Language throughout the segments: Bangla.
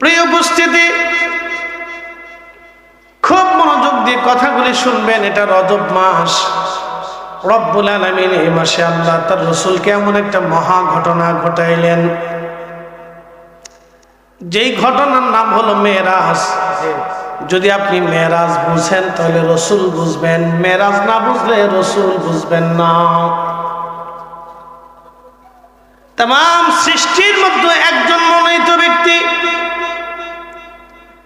প্রিয় উপস্থিতি, খুব মনোযোগ দিয়ে কথাগুলি শুনবেন, এটা রজব মাস। রব্বুল আলমিন এই মাসে আল্লাহ তার রসুলকে এমন একটা মহা ঘটনা ঘটাইলেন। যেই ঘটনার নাম হলো মেয়েরাজ। যদি আপনি মেয়েরাজ বুঝেন, তাহলে রসুল বুঝবেন। মেয়েরাজ না বুঝলে রসুল বুঝবেন না। তাম, সৃষ্টির মধ্যে একজন মনোনীত ব্যক্তি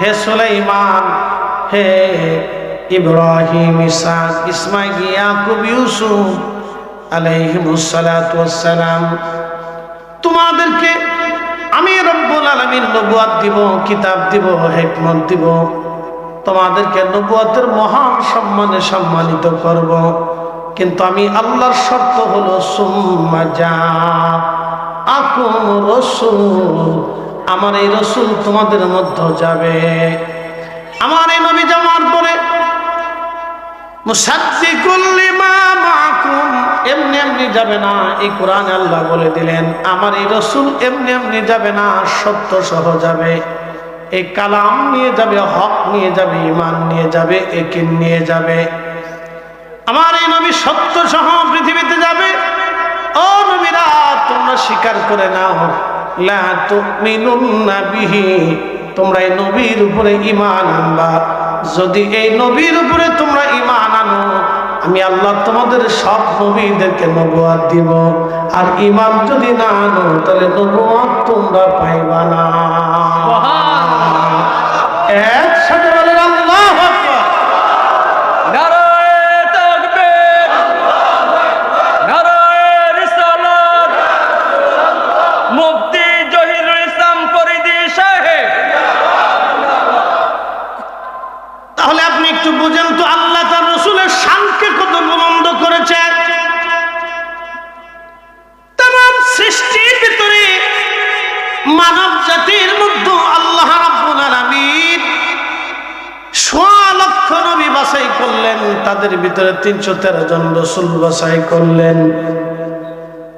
হে সুলাইমান, হে ইব্রাহিম ইসাক ইসমাইল, ইয়াকুব, ইউসুফ আলাইহিমুস সালাতু ওয়াসসালাম, তোমাদেরকে আমি রব্বুল আলামিন নবুয়াত দিব, কিতাব দিব, হিকমত দিব। তোমাদেরকে নবুয়াতের মহান সম্মানে সম্মানিত করব। কিন্তু আমি আল্লাহর শর্ত হলো, সুম্মা যা আকুম রসুল আমার এই রসুল তোমাদের মধ্যে যাবে। আমার এই নবী যাওয়ার পরে যাবে না। এই দিলেন, আমার এই রসুল যাবে না, সত্য সহ যাবে। এই কালাম নিয়ে যাবে, হক নিয়ে যাবে ইমান নিয়ে যাবে নিয়ে যাবে। আমার এই নবী সত্য সহ পৃথিবীতে যাবে। তোমরা স্বীকার করে নাও। লা তুমিনুন্না বিহি। তোমরা এই নবীর উপরে ইমান আনবা। যদি এই নবীর উপরে তোমরা ইমান আনো, আমি আল্লাহ তোমাদের সব নবীদেরকে নবুয়াত দিব। আর ইমান যদি না আনো, তাহলে নবুয়াত তোমরা পাইবা না। সোয়া লক্ষ নবী বাছাই করলেন, তাদের ভিতরে তিনশো তেরো জন রসুল বাছাই করলেন।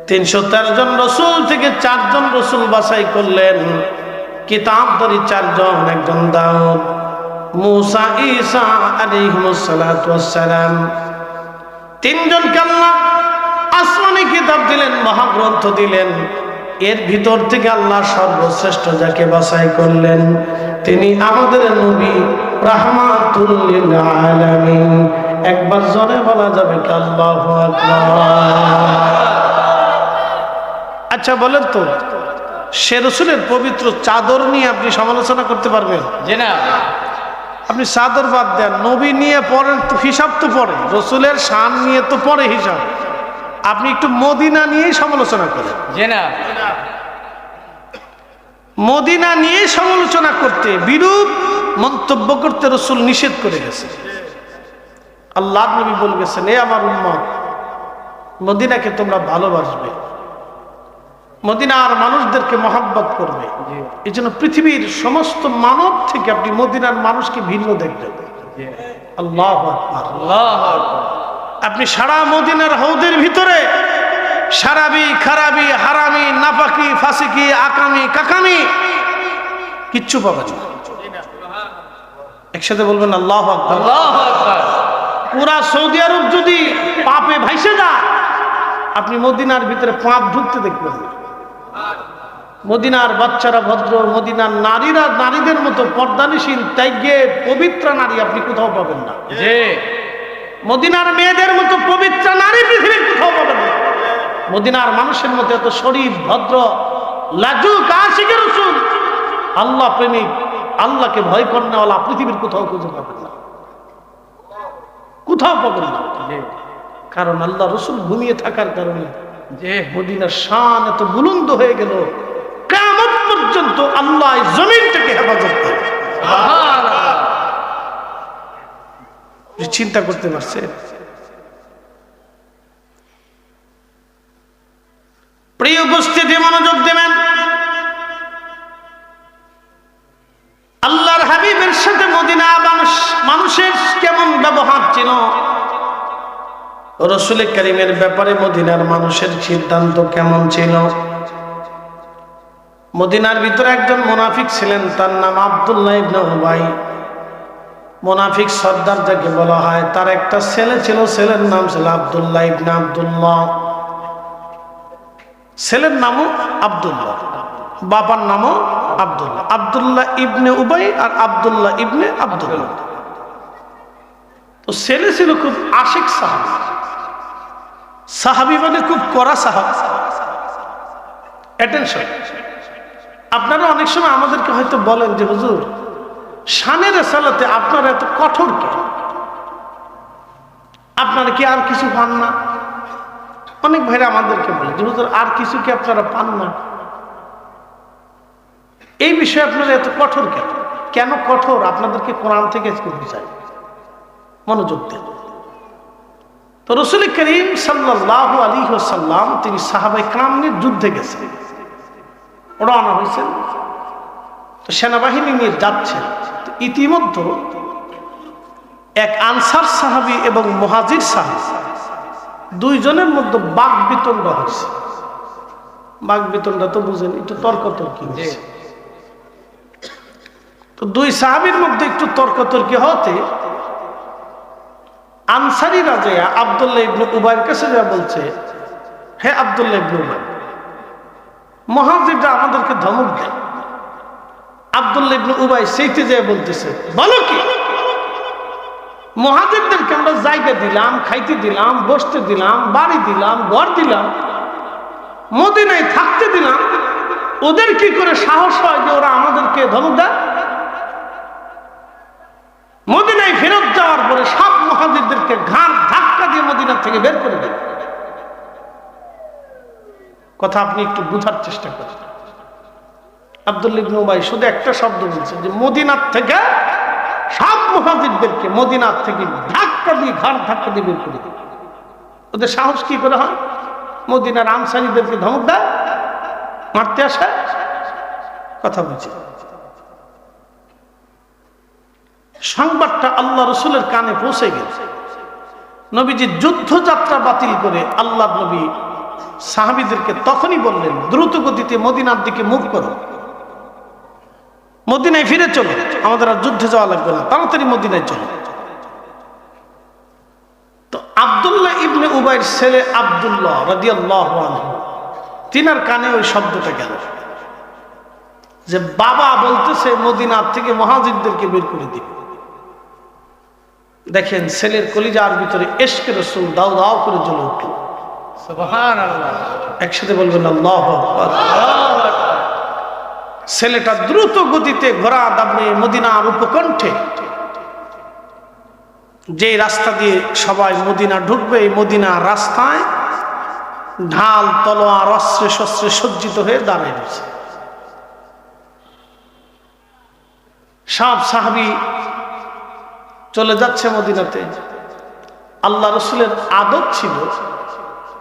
তিনশো তেরো জন রসুল থেকে চারজন রসুল বাছাই করলেন। কিতাব ধরি চারজন, একজন দাউদ, মুসা, ঈসা আলাইহিমুসসালাম তিনজনকে আল্লাহ আসমানি কিতাব দিলেন, মহাগ্রন্থ দিলেন। এর ভিতর থেকে আল্লাহ সর্বশ্রেষ্ঠ যাকে বাছাই করলেন, তিনি আমাদের নবী। আলামিন একবার জোরে বলা যাবে কি আল্লাহু আকবার। আচ্ছা বলেন তো সে রসুলের পবিত্র চাদর নিয়ে আপনি সমালোচনা করতে পারবেন? না। আপনি চাদর বাদ দেন নবী নিয়ে পড়েন তো হিসাব তো পড়ে রসুলের শান নিয়ে তো পড়ে হিসাব। আপনি একটু মদিনা নিয়েই সমালোচনা করেন। না। মদিনা নিয়ে সমালোচনা করতে বিরূপ মন্তব্য করতে রসুল নিষেধ করে গেছে। আল্লাহ নবী বলে গেছেন এ আমার উম্মত মদিনাকে তোমরা ভালোবাসবে। মদিনার মানুষদেরকে মহাব্বত করবে। এই জন্য পৃথিবীর সমস্ত মানব থেকে আপনি মদিনার মানুষকে ভিন্ন দেখবেন। আল্লাহ। আপনি সারা মদিনার হৌদের ভিতরে সারাবি খারাবি হারামি নাপাকি ফাসিকি আকামি কাকামি কিচ্ছু পাবেন না। একসাথে বলবেন আল্লাহ পুরা সৌদি আরব যদি পাপে ভাইসে যায় আপনি মদিনার ভিতরে পাপ ঢুকতে দেখবেন। মদিনার বাচ্চারা ভদ্র মদিনার নারীরা নারীদের মতো পর্দানিসীন ত্যাগে পবিত্র নারী আপনি কোথাও পাবেন না। মদিনার মেয়েদের মতো পবিত্র নারী পৃথিবীর কোথাও পাবেন না। মদিনার মানুষের মতো এত শরীর ভদ্র লাজুক আশিকের রসুল আল্লাহ প্রেমিক আল্লাহকে ভয় করেনা পৃথিবীর কোথাও খুঁজে পাবেন না। কোথাও পাবেন না। কারণ আল্লাহ রসুল ঘুমিয়ে থাকার কারণে জি মদিনার শান এত বুলন্দ হয়ে গেল কেমন পর্যন্ত আল্লাহ এই জমিনটাকে হেফাজত করে চিন্তা করতে পারছে প্রিয় উপস্থিতি মনোযোগ দেবেন। হাবিবের সাথে মদিনা মানুষ, মানুষের কেমন ব্যবহার ছিল? রসুল করিমের ব্যাপারে মদিনার মানুষের সিদ্ধান্ত কেমন ছিল? মদিনার ভিতরে একজন মোনাফিক ছিলেন, তার নাম আব্দুল্লাহ ইবনে উবাই। মোনাফিক সর্দার যাকে বলা হয়, তার একটা ছেলে ছিল, ছেলের নাম ছিল আবদুল্লাহ ইবনে আবদুল্লাহ। ছেলের নামও আবদুল্লাহ, বাবার নামও ইবনে উবাই আর ইবনে তো ছেলে ছিল খুব সাহাবি। সাহাবি মানে খুব কড়া সাহাবি। অ্যাটেনশন আপনারা অনেক সময় আমাদেরকে হয়তো বলেন যে, হুজুর, শানের সালাতে আপনারা এত কঠোর কেন? আপনারা কি আর কিছু পান না? অনেক ভাইরা আমাদেরকে বলে যে, হুজুর, আর কিছু কি আপনারা পান না? এই বিষয়ে আপনারা এত কঠোর কেন? কেন কঠোর? আপনাদেরকে কোরআন থেকে বুঝাই। মনোযোগ দেন। তো রসুল করিম সাল্লাহ আলী সাল্লাম তিনি সাহাবাই কাম নিয়ে যুদ্ধে গেছেন। রওনা হয়েছেন। তো সেনাবাহিনী নিয়ে যাচ্ছেন। ইতিমধ্যে এক আনসার সাহাবি এবং মহাজির সাহাবি দুইজনের মধ্যে বাক বিতণ্ডা হয়েছে। বাক বিতণ্ডা তো বুঝেন একটু তর্ক তর্কি হয়েছে। তো দুই সাহাবির মধ্যে একটু তর্ক তর্কি হতে আনসারি রাজা আবদুল্লাহ ইবনে উবাইয়ের কাছে যা বলছে, হে আবদুল্লাহ ইবনে উবাই মহাজিররা আমাদেরকে ধমক দেয়। আবদুল্লাহ ইবনে উবাই সেইতে যেয়ে বলতেছে, বলো কি? মহাজিরদেরকে আমরা জায়গা দিলাম, খাইতে দিলাম, বসতে দিলাম, বাড়ি দিলাম, ঘর দিলাম, মদিনায় থাকতে দিলাম। ওদের কি করে সাহস হয় যে ওরা আমাদেরকে ধমক দেয়? মদিনায় ফেরত যাওয়ার পরে সব মহাজিরদেরকে ঘাড় ধাক্কা দিয়ে মদিনা থেকে বের করে দেয়। কথা আপনি একটু বুঝার চেষ্টা করেন। আব্দুল্লিবনু ভাই শুধু একটা শব্দ বলছে যে মদিনার থেকে সব মহাজিদদেরকে মদিনার থেকে ধাক্কা দিয়ে, ঘাড় ধাক্কা দিয়ে বের করে দিবে ওদের সাহস কি করে হয়? মদিনার আনসারিদেরকে ধমক দেয়, মারতে আসে। কথা বলছি। সংবাদটা আল্লাহ রসুলের কানে পৌঁছে গেছে। নবীজি যুদ্ধযাত্রা বাতিল করে আল্লাহ নবী সাহাবিদেরকে তখনই বললেন দ্রুত গতিতে মদিনার দিকে মুখ করো। মদিনায় ফিরে চলো, আমাদের আর যুদ্ধে যাওয়া লাগবে না, তাড়াতাড়ি মদিনায় চলো। তো আবদুল্লাহ ইবনে উবাইর ছেলে আবদুল্লাহ রাদিয়াল্লাহু তিনার কানে ওই শব্দটা গেল যে, বাবা বলতেছে মদিনার থেকে মহাজিদদেরকে বের করে দিবে। দেখেন ছেলের কলিজার ভিতরে এসকে রসুল দাও দাও করে জ্বলে উঠল। একসাথে বলবেন আল্লাহ। ছেলেটা দ্রুত গতিতে ঘোড়া দাবড়ে মদিনার উপকণ্ঠে। যে রাস্তা দিয়ে সবাই মদিনা ঢুকবে এই মদিনা রাস্তায় ঢাল তলোয়ার অস্ত্রে শস্ত্রে সজ্জিত হয়ে দাঁড়িয়ে রয়েছে। সব সাহাবি চলে যাচ্ছে মদিনাতে। আল্লাহ রসুলের আদত ছিল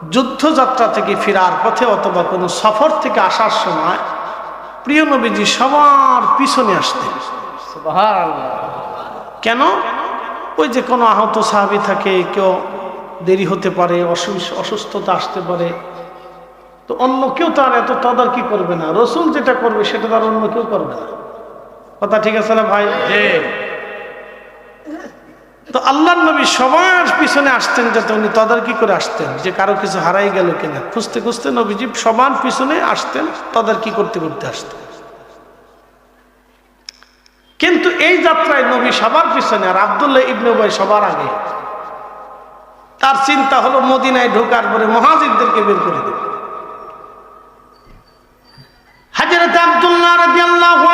যুদ্ধযাত্রা থেকে ফেরার পথে অথবা কোনো সফর থেকে আসার সময় প্রিয় নবীজি সবার পিছনে আসতেন। কেন? ওই যে কোনো আহত সাহাবি থাকে কেউ দেরি হতে পারে অসুস- অসুস্থতা আসতে পারে তো অন্য কেউ তার এত তদারকি করবে না। রসুল যেটা করবে সেটা তার অন্য কেউ করবে না। কথা ঠিক আছে না ভাই? তো আল্লাহ নবী সবার পিছনে আসতেন যাতে উনি তদারকি করে আসতেন, যে কারও কিছু হারাই গেল কিনা। খুঁজতে খুঁজতে নবীজি সবার পিছনে আসতেন, তদারকি করতে করতে আসতেন। কিন্তু এই যাত্রায় নবী সবার পিছনে, আর আবদুল্লাহ ইবনে ভাই সবার আগে। তার চিন্তা হলো মদিনায় ঢোকার পরে মহাজিদদেরকে বের করে দেবে। হাজরত আব্দুল্লাহ রাদিয়াল্লাহু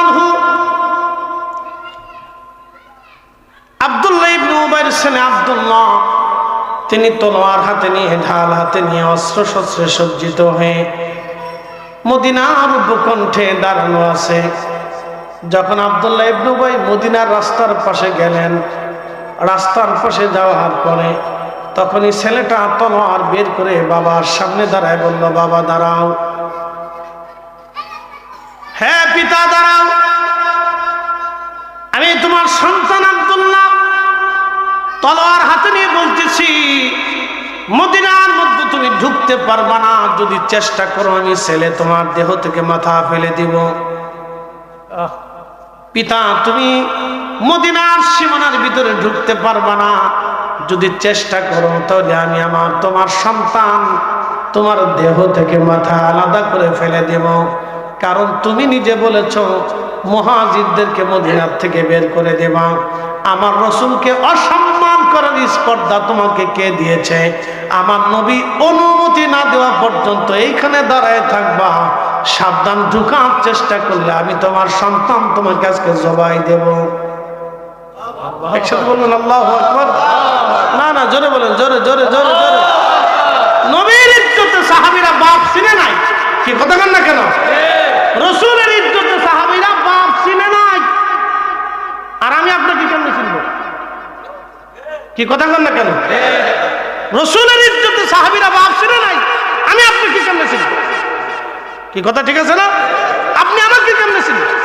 আব্দুল্লাহ ছেলে আব্দুল্লাহ, তিনি তলোয়ার হাতে নিয়ে, ঢাল হাতে নিয়ে অস্ত্র শস্ত্রে সজ্জিত হয়ে মদিনার উপকণ্ঠে দাঁড়ানো আছে। যখন আবদুল্লাহ ইবনু ভাই মদিনার রাস্তার পাশে গেলেন, রাস্তার পাশে যাওয়ার পরে তখনই ছেলেটা তলোয়ার বের করে বাবার সামনে দাঁড়ায় বলল, বাবা, দাঁড়াও। হ্যাঁ পিতা, দাঁড়াও। আমি তোমার সন্তান তলোয়ার হাতে নিয়ে বলতেছি, মদিনার মধ্যে তুমি ঢুকতে পারবা না, যদি চেষ্টা করো আমি ছেলে তোমার দেহ থেকে মাথা ফেলে দিব। পিতা, তুমি মদিনার সীমানার ভিতরে ঢুকতে পারবা না, যদি চেষ্টা করো তাহলে আমি আমার তোমার সন্তান তোমার দেহ থেকে মাথা আলাদা করে ফেলে দেব। কারণ তুমি নিজে বলেছ, মহাজিদদেরকে মদিনার থেকে বের করে দেবা। আমার রসুলকে অসম্মান করার স্পর্ধা তোমাকে কে দিয়েছে? আমার নবী অনুমতি না দেওয়া পর্যন্ত এইখানে দাঁড়ায় থাকবা। সাবধান, ঢুকার চেষ্টা করলে আমি তোমার সন্তান তোমাকে আজকে জবাই দেব। একসাথে বলবেন, আল্লাহ না না, জোরে বলেন, জোরে জোরে জোরে জোরে। নবীর ইজ্জতে সাহাবীরা বাপ চিনে নাই। কি কথা না কেন রসুলের ইজ্জতে সাহাবীরা বাপ চিনে নাই আর আমি আপনাকে কেমনে চিনব কি কথা বলেন না কেন? রসুলের ইজ্জতে সাহাবিরা বাপ চিনে নাই, আমি আপনাকে কেমনে চিনব কি কথা ঠিক আছে না? আপনি আমাকে কেমনে চিনবেন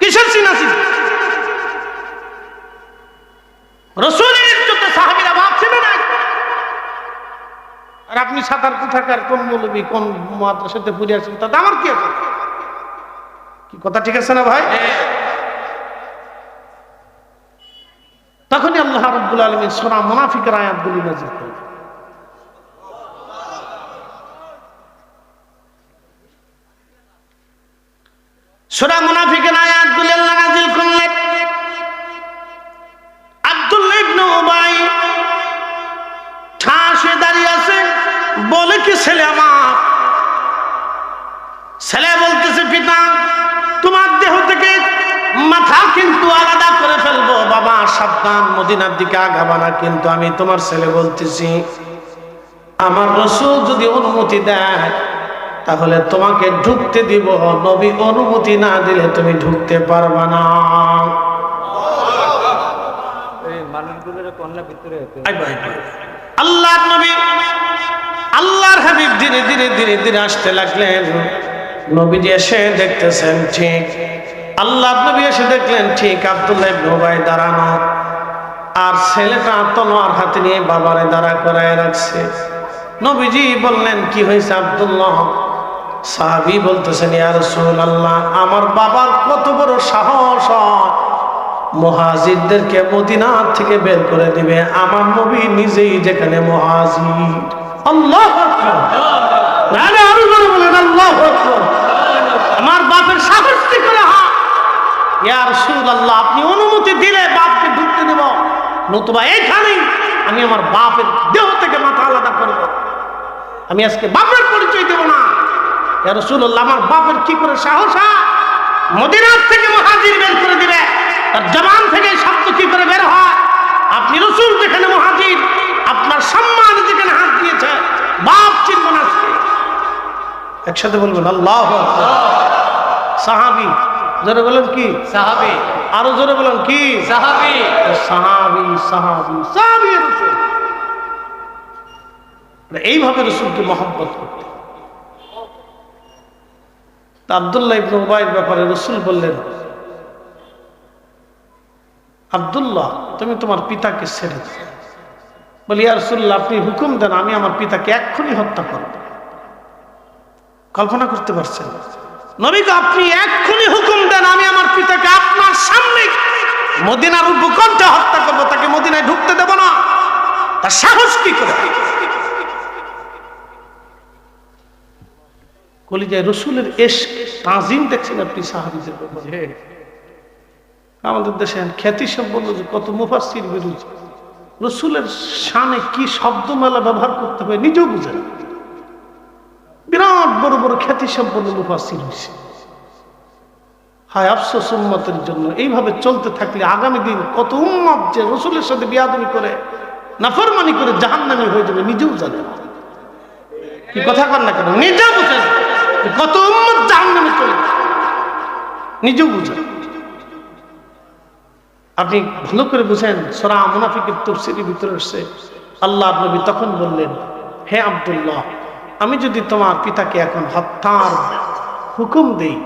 কিসের চিনা চিনি রসুলের ইজ্জতে সাহাবীরা বাপ চিনে নাই। আর আপনি সাঁতার কোথাকার, কোন মৌলবী, কোন মাদ্রাসাতে পড়ে আছেন, তাতে আমার কি আছে? কি কথা ঠিক আছে না ভাই? তখনই আল্লাহ রব্বুল আলমী সোনা মুনাফিকের আয়াতগুলি নাজির করলেন সোনা মুনাফিকের আয়াতগুলি আল্লাহ নাজিল করলেন। আছে, বলে কি ছেলে আমার? ছেলে বলতেছে, পিতা মাথা কিন্তু আলাদা করে ফেলব। বাবা সাবধান মদিনার দিকে আগাবা না কিন্তু আমি তোমার ছেলে বলতেছি আমার রসুল যদি অনুমতি দেয় তাহলে তোমাকে ঢুকতে দিব। নবী অনুমতি না দিলে তুমি ঢুকতে পারবা না। আল্লাহ নবী আল্লাহর হাবিব ধীরে ধীরে ধীরে ধীরে আসতে লাগলেন। নবীজি এসে দেখতেছেন ঠিক আল্লাহ নবী এসে দেখলেন ঠিক আব্দুল্লাহ উবাই দাঁড়ানো। আর ছেলেটা তলোয়ার হাতে নিয়ে বাবারে দাঁড়া করায় রাখছে। নবীজি বললেন কি হয়েছে আব্দুল্লাহ? সাহাবি বলতেছেন ইয়া রাসূলুল্লাহ আমার বাবার কত বড় সাহস মহাজিদদেরকে মদিনা থেকে বের করে দিবে। আমার নবী নিজেই যেখানে আল্লাহ বলেন, আল্লাহ আমার বাপের সাহস কি করে হয় ইয়া রাসূলুল্লাহ, আপনি অনুমতি দিলে বাপকে ঢুকতে দেব। নতুবা এইখানেই আমি আমার বাপের দেহ থেকে মাথা আলাদা করব। আমি আজকে বাপের পরিচয় দেব না। ইয়া রাসূলুল্লাহ, আমার বাপের কি করে সাহস, হয়? মদিনার থেকে মহাজির বের করে দিবে। তার জবান থেকে শব্দ কি করে বের হয়? আপনি রসুল যেখানে মহাজির, আপনার সম্মান যেখানে হাত দিয়েছে, বাপ চিনব না আজকে। একসাথে বলবেন, আল্লাহ সাহাবি জোরে বলেন কি? সাহাবি। আরও জোরে বলেন কি? সাহাবি। সাহাবি সাহাবি সাহাবি রসুল। এইভাবে রসুলকে মহব্বত করতে। আবদুল্লাহ ইবনে উবাইয়ের ব্যাপারে রসুল বললেন আব্দুল্লাহ তুমি তোমার পিতাকে ছেড়ে দাও। বলি আর রসুল্লাহ আপনি হুকুম দেন আমি আমার পিতাকে এক্ষুনি হত্যা করব। কল্পনা করতে পারছেন? নবীকে আপনি এক্ষুনি হুকুম দেন আমি আমার পিতাকে আপনার সামনে মদিনার উপকণ্ঠে হত্যা করব তাকে মদিনায় ঢুকতে দেব না। তার সাহস কি করে? কলিজায় রসুলের এস তাজিম দেখছেন আপনি সাহাবিদের আমাদের দেশে খ্যাতি সম্পন্ন যে কত মুফাসির বেরোচ্ছে। রসুলের শানে কি শব্দ মেলা ব্যবহার করতে হবে নিজেও বুঝে না। বিরাট বড় বড় খ্যাতি সম্পন্ন মুফাসির হয়েছে হায় আফসোস উম্মতের জন্য। এইভাবে চলতে থাকলে আগামী দিন কত উম্মত যে রসুলের সাথে বিয়াদমি করে, নাফরমানি করে জাহান্নামি হয়ে যাবে, নিজেও জানে কি কথা কর না কেন? নিজেও বুঝে কত উম্মত জাহান্নামে চলে নিজেও বুঝেন আপনি ভালো করে বুঝেন, সোরা মুনাফিকের তফসিরের ভিতরে এসছে আল্লাহ নবী তখন বললেন, হে আব্দুল্লাহ আমি যদি তোমার পিতাকে এখন হত্যার হুকুম দেই,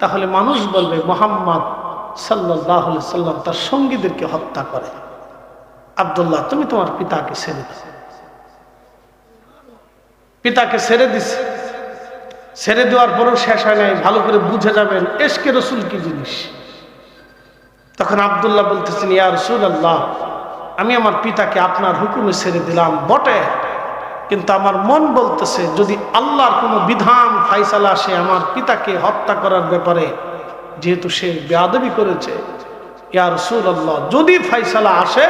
তাহলে মানুষ বলবে, মোহাম্মদ সাল্লাহ সাল্লাম তার সঙ্গীদেরকে হত্যা করে। আবদুল্লাহ, তুমি তোমার পিতাকে ছেড়ে দাও। পিতাকে ছেড়ে দিছে ছেড়ে দেওয়ার পরও শেষ হয় নাই, ভালো করে বুঝে যাবেন, এসকে রসুল কি জিনিস? তখন আবদুল্লাহ বলতেছেন, ইয়া রসুল আল্লাহ আমি আমার পিতাকে আপনার হুকুমে ছেড়ে দিলাম, বটে। কিন্তু আমার মন বলতেছে, যদি আল্লাহর কোনো বিধান, ফাইসালা আসে আমার পিতাকে হত্যা করার ব্যাপারে, যেহেতু সে বেয়াদবি করেছে, ইয়া রসুল আল্লাহ যদি ফাইসালা আসে,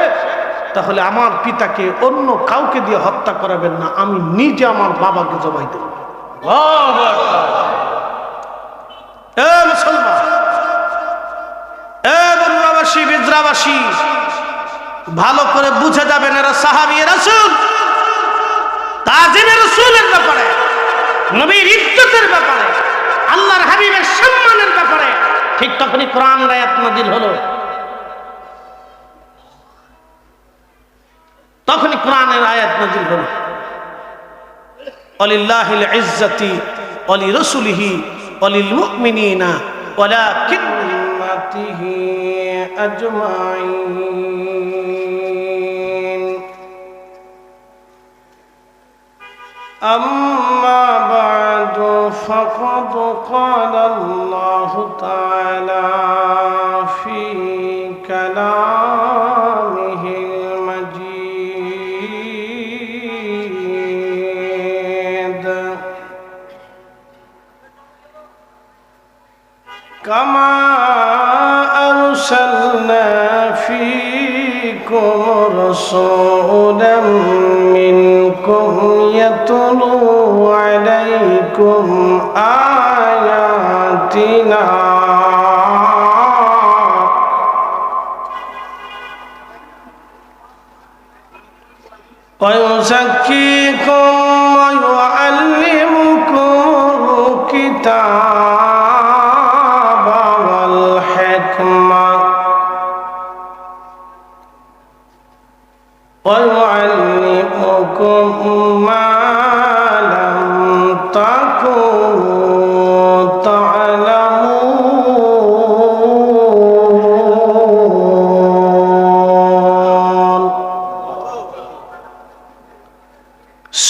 তাহলে আমার পিতাকে অন্য কাউকে দিয়ে হত্যা করাবেন না, আমি নিজে আমার বাবাকে জবাই দেব। ভালো করে বুঝে যাবেন এরা সাহাবি রাসূল। তাজিমের রসুলের ব্যাপারে, নবীর ইজ্জতের ব্যাপারে, আল্লাহর হাবিবের সম্মানের ব্যাপারে, ঠিক তখনই কোরআন রায়াত নাজিল হলো। তখনই কোরআনের আয়াত নাজিল হলো। অলিল্লাহিল ইজ্জতি অলি রসুলিহি অলিল মুমিনিনা ওয়ালাকিন্নাতিহি আজমাইন। أما بعد فقد قال الله تعالى في كلامه المجيد. كما أرسلنا فيكم رسولا عليكم آياتنا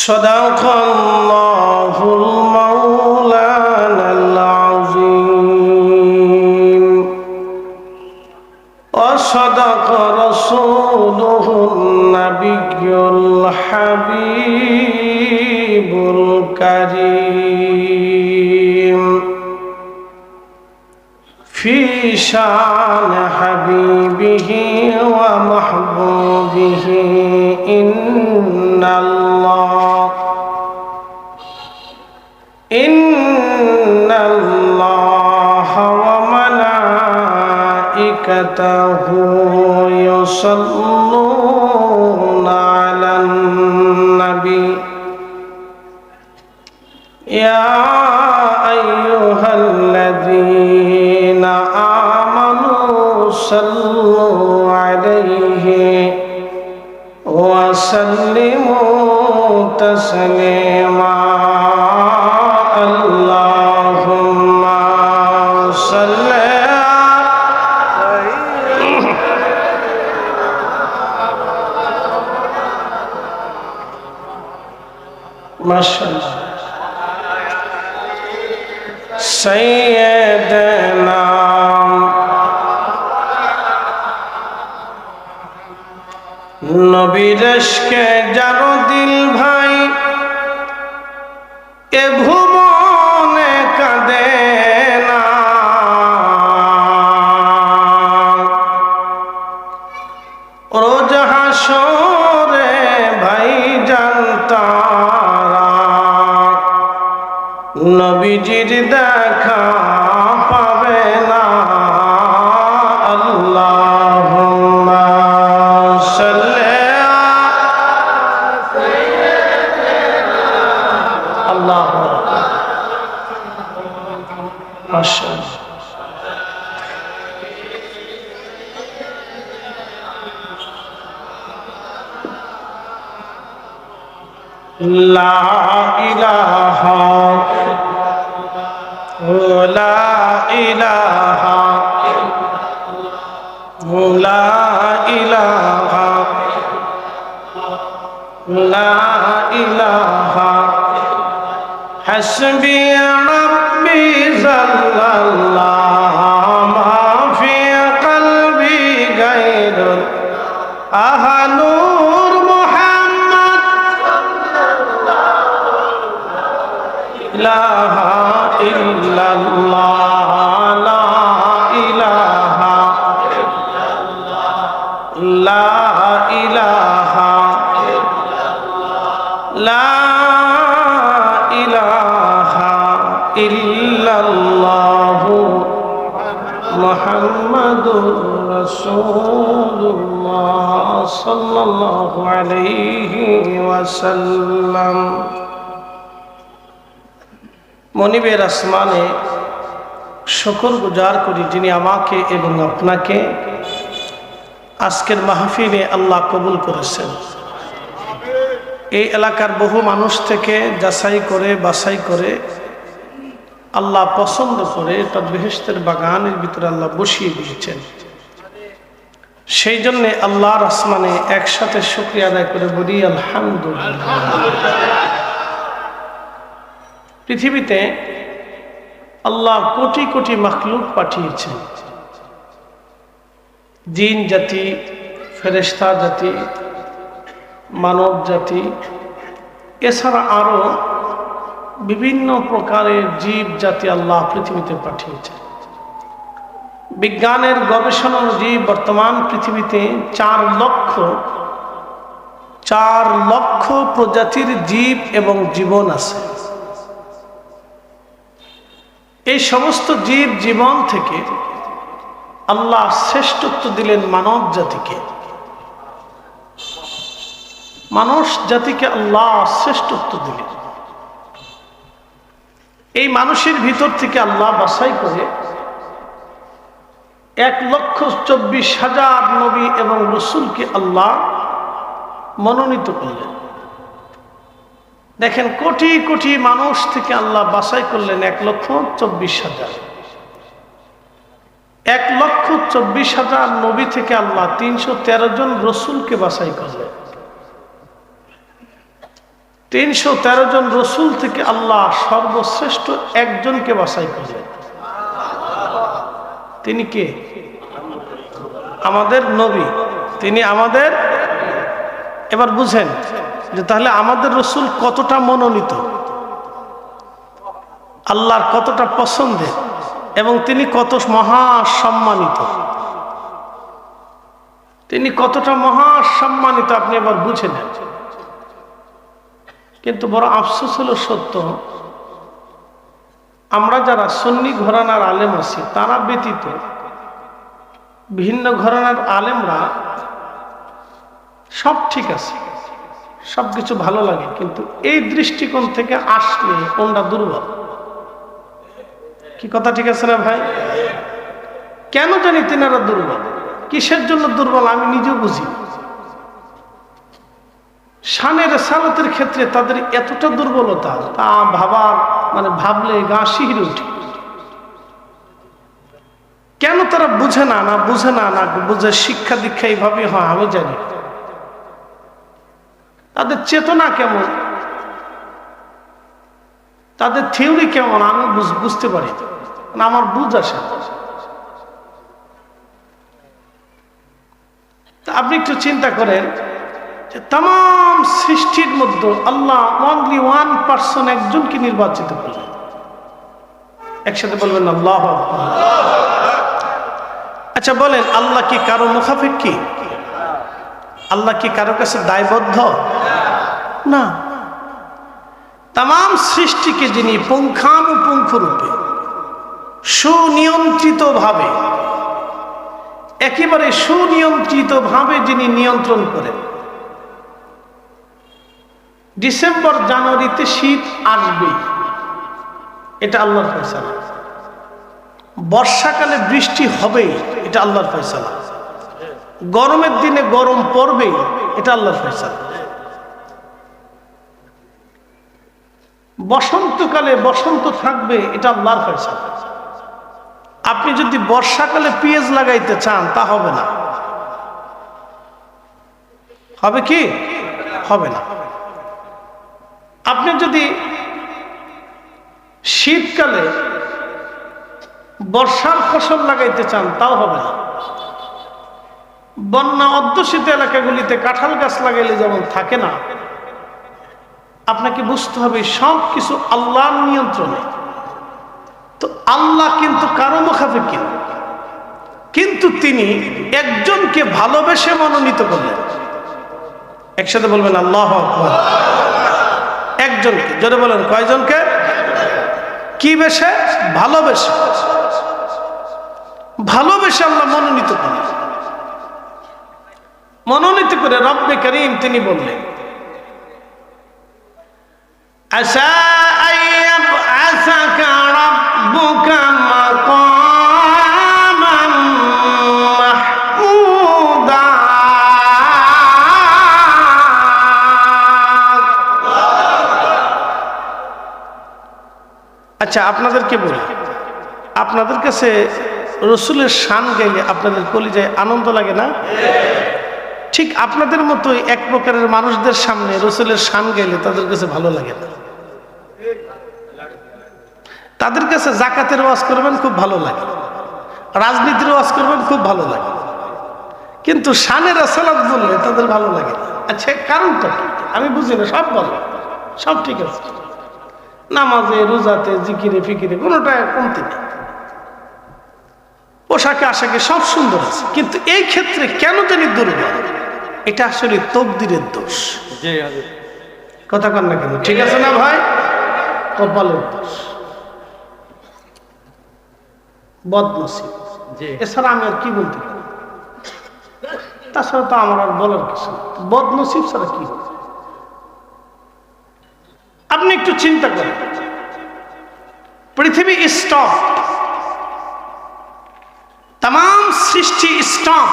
صدق وسلموا تسليما নবীজির দেখা পাবে না আল্লাহুম্মা حسبي ربي صلى الله ما في قلبي غير أها نور محمد. صلى الله عليه ওয়াসাল্লাম মনিবের আসমানে শকর গুজার করি যিনি আমাকে এবং আপনাকে আজকের মাহফিলে আল্লাহ কবুল করেছেন। এই এলাকার বহু মানুষ থেকে যাচাই করে, বাছাই করে আল্লাহ পছন্দ করে তার বেহেস্তের বাগানের ভিতরে আল্লাহ বসিয়ে দিয়েছেন। সেই জন্যে আল্লাহর আসমানে একসাথে শুক্রিয়া আদায় করে বলি, আলহামদুলিল্লাহ। পৃথিবীতে আল্লাহ কোটি কোটি মখলুক পাঠিয়েছেন। জিন জাতি ফেরেস্তা জাতি, মানব জাতি, এছাড়া আরও বিভিন্ন প্রকারের জীব জাতি আল্লাহ পৃথিবীতে পাঠিয়েছেন। বিজ্ঞানের গবেষণা অনুযায়ী বর্তমান পৃথিবীতে চার লক্ষ চার লক্ষ প্রজাতির জীব এবং জীবন আছে। এই সমস্ত জীব জীবন থেকে আল্লাহ শ্রেষ্ঠত্ব দিলেন মানব জাতিকে। মানুষ জাতিকে আল্লাহ শ্রেষ্ঠত্ব দিলেন। এই মানুষের ভিতর থেকে আল্লাহ বাছাই করে এক লক্ষ চব্বিশ হাজার নবী এবং রসুলকে আল্লাহ মনোনীত করলেন। দেখেন, কোটি কোটি মানুষ থেকে আল্লাহ বাছাই করলেন এক লক্ষ চব্বিশ হাজার। এক লক্ষ চব্বিশ হাজার নবী থেকে আল্লাহ তিনশো তেরো জন রসুলকে বাছাই করলেন। তিনশো তেরো জন রসুল থেকে আল্লাহ সর্বশ্রেষ্ঠ একজনকে বাছাই করলেন। তিনি কে? আমাদের নবী। তিনি আমাদের এবার বুঝেন যে তাহলে আমাদের রসুল কতটা মনোনীত? আল্লাহর কতটা পছন্দের? এবং তিনি কত মহা সম্মানিত তিনি কতটা মহা সম্মানিত আপনি এবার বুঝে নেন। কিন্তু বড় আফসোস হলো সত্য। আমরা যারা সন্নি ঘরানার আলেম আছি, তারা ব্যতীত ভিন্ন ঘরানার আলেমরা সব ঠিক আছে, সব কিছু ভালো লাগে, কিন্তু এই দৃষ্টিকোণ থেকে আসলে কোনটা দুর্বল? কি কথা ঠিক আছে না ভাই? কেন জানি তেনারা দুর্বল? কিসের জন্য দুর্বল আমি নিজেও বুঝি শানের সালতের ক্ষেত্রে তাদের এতটা দুর্বলতা, তা ভাবার মানে ভাবলে গা শিহিরে উঠে। কেন তারা বুঝে না না বুঝে না না বুঝে শিক্ষা দীক্ষা এইভাবে হয়, আমি জানি তাদের চেতনা কেমন? তাদের থিওরি কেমন? আমি বুঝতে পারি না। আমার বুঝ আসে আপনি একটু চিন্তা করেন যে তাম সৃষ্টির মধ্যে আল্লাহ অনলি ওয়ান পার্সন একজনকে নির্বাচিত করলেন। একসাথে বলবেন আল্লাহ আচ্ছা বলেন, আল্লাহ কি কারও মুখাফিক কি? আল্লাহ কি কারও কাছে দায়বদ্ধ? না। তাম সৃষ্টিকে যিনি পুঙ্খানুপুঙ্খ রূপে সুনিয়ন্ত্রিতভাবে, একেবারে সুনিয়ন্ত্রিতভাবে যিনি নিয়ন্ত্রণ করেন ডিসেম্বর জানুয়ারিতে শীত আসবে। এটা আল্লাহর ফয়সালা। বর্ষাকালে বৃষ্টি হবেই এটা আল্লাহর ফয়সালা। গরমের দিনে গরম পড়বে, এটা আল্লাহর ফয়সালা। বসন্তকালে বসন্ত থাকবে, এটা আল্লাহর ফয়সালা। আপনি যদি বর্ষাকালে পেঁয়াজ লাগাইতে চান, তা হবে না। হবে কি? হবে না। আপনি যদি শীতকালে বর্ষার ফসল লাগাইতে চান, তাও হবে না। বন্যা অধ্যুষিত এলাকাগুলিতে কাঁঠাল গাছ লাগাইলে যেমন থাকে না আপনাকে বুঝতে হবে, সব কিছু আল্লাহর নিয়ন্ত্রণে। তো আল্লাহ কিন্তু কারও মুখাফেক্ষি না। কিন্তু তিনি একজনকে ভালোবেসে মনোনীত করলেন। একসাথে বলবেন, আল্লাহ আকবার। একজনকে জোরে বলেন, কয়জনকে? কি বেশে? ভালোবেসে। ভালোবেসে আল্লাহ মনোনীত করেন মনোনীত করে রব্বে করিম তিনি বললেন, আশা আইয়াব আচ্ছা আপনাদেরকে বলি। আপনাদের কাছে রসুলের শান গেলে আপনাদের কলিজায় আনন্দ লাগে না? ঠিক আপনাদের মতোই এক প্রকারের মানুষদের সামনে রসুলের শান গেলে তাদের কাছে ভালো লাগে না। তাদের কাছে জাকাতের ওয়াজ করবেন খুব ভালো লাগে। রাজনীতির ওয়াজ করবেন খুব ভালো লাগে। কিন্তু শানের আসালাত বললে তাদের ভালো লাগে আচ্ছা কারণটা আমি বুঝি না, সব বলে সব ঠিক আছে। নামাজে রোজাতে জিকিরে ফিকিরে কোনোটা কমতি নেই পোশাকে আশাকে সব সুন্দর আছে। কিন্তু এই ক্ষেত্রে কেন জানি দুর্বল? এটা আসলে তকদিরের দোষ। কথা কন না কেন? ঠিক আছে না ভাই? কপালের দোষ। বদনসিব। এছাড়া আমি আর কি বলতে পারি? তাছাড়া তো আমার আর বলার কিছু নেই। বদনসিব ছাড়া কি হবে? আপনি একটু চিন্তা করেন। পৃথিবী স্টপ তাম সৃষ্টি স্টপ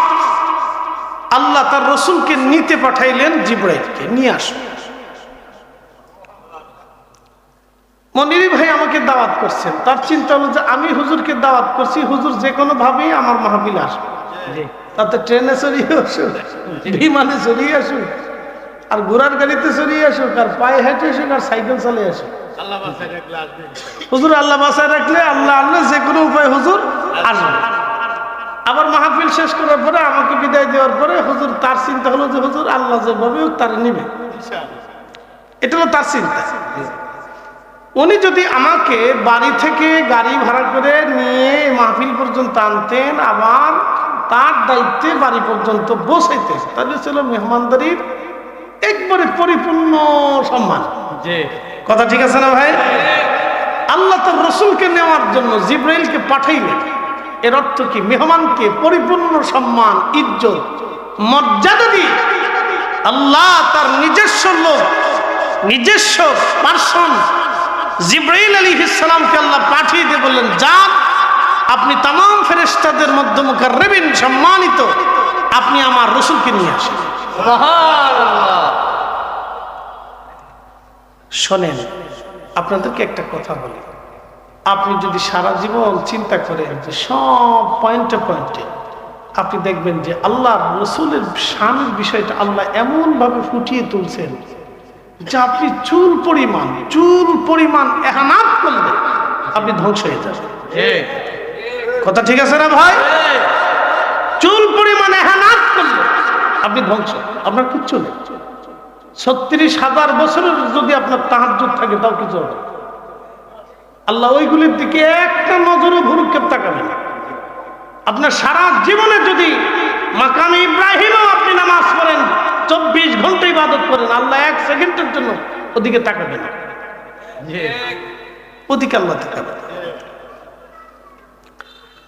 আল্লাহ তার রসুলকে নিতে পাঠাইলেন জিব্রাইলকে নিয়ে আসুন। মনিরি ভাই আমাকে দাওয়াত করছেন তার চিন্তা হলো যে আমি হুজুরকে দাওয়াত করছি হুজুর যে কোনো ভাবেই আমার মাহবিল আসবে। তাতে ট্রেনে চড়িয়ে আসুন বিমানে চড়িয়ে আসুক আর ঘোড়ার গাড়িতে চড়িয়ে আসুক আর পায়ে হেঁটে আসুক আর সাইকেল চালিয়ে আসুক আসবে। হুজুর আল্লাহ বাসায় রাখলে আল্লাহ আল্লাহ যে কোনো উপায় হুজুর আসবে। আবার মাহফিল শেষ করার পরে আমাকে বিদায় দেওয়ার পরে হুজুর তার চিন্তা হলো যে হুজুর আল্লাহ যেভাবে তারা নিবে। এটা হলো তার চিন্তা। উনি যদি আমাকে বাড়ি থেকে গাড়ি ভাড়া করে নিয়ে মাহফিল পর্যন্ত আনতেন আবার তার দায়িত্বে বাড়ি পর্যন্ত বসাইতেন তাহলে ছিল মেহমানদারির একবারে পরিপূর্ণ সম্মান। কথা ঠিক আছে না ভাই? আল্লাহ তার রসুলকে নেওয়ার জন্য জিব্রাইলকে পাঠাইলেন। এর অর্থ কি? মেহমানকে পরিপূর্ণ সম্মান ইজ্জত মর্যাদা দিয়ে আল্লাহ তার নিজস্ব লোক নিজস্ব পার্সন জিব্রাইল আলী ইসলামকে আল্লাহ পাঠিয়ে দিয়ে বললেন যান আপনি তাম ফেরেস্তাদের মধ্যমুখে রেবেন সম্মানিত আপনি আমার রসুলকে নিয়ে আসেন। শোনেন আপনাদেরকে একটা কথা বলি। আপনি যদি সারা জীবন চিন্তা করেন যে সব পয়েন্টে পয়েন্টে আপনি দেখবেন যে আল্লাহ রসুলের শানের বিষয়টা আল্লাহ এমনভাবে ফুটিয়ে তুলছেন যে আপনি চুল পরিমাণ চুল পরিমাণ এহানাত করলে আপনি ধ্বংস হয়ে যাবেন। কথা ঠিক আছে না ভাই? চুল পরিমাণ এহানাত করলে আপনি ধ্বংস। আপনার কিচ্ছু নেই। ছত্রিশ হাজার বছরের যদি আপনার তাহাজ্জুদ থাকে, তাও কিছু হবে আল্লাহ ওইগুলির দিকে একটা নজরে ভুরুক্ষেপ তাকাবেন। না। আপনার সারা জীবনে যদি মাকামে ইব্রাহিমও আপনি নামাজ পড়েন, চব্বিশ ঘণ্টা ইবাদত করেন, আল্লাহ এক সেকেন্ডের জন্য ওদিকে তাকাবে না ওদিকে আল্লাহ তাকাবেন। না।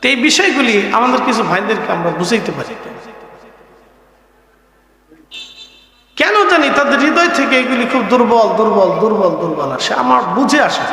তো এই বিষয়গুলি আমাদের কিছু ভাইদেরকে আমরা বুঝাইতে পারি। কেন জানি তাদের হৃদয় থেকে এগুলি খুব দুর্বল দুর্বল দুর্বল দুর্বল আসে আমার বুঝে আসে।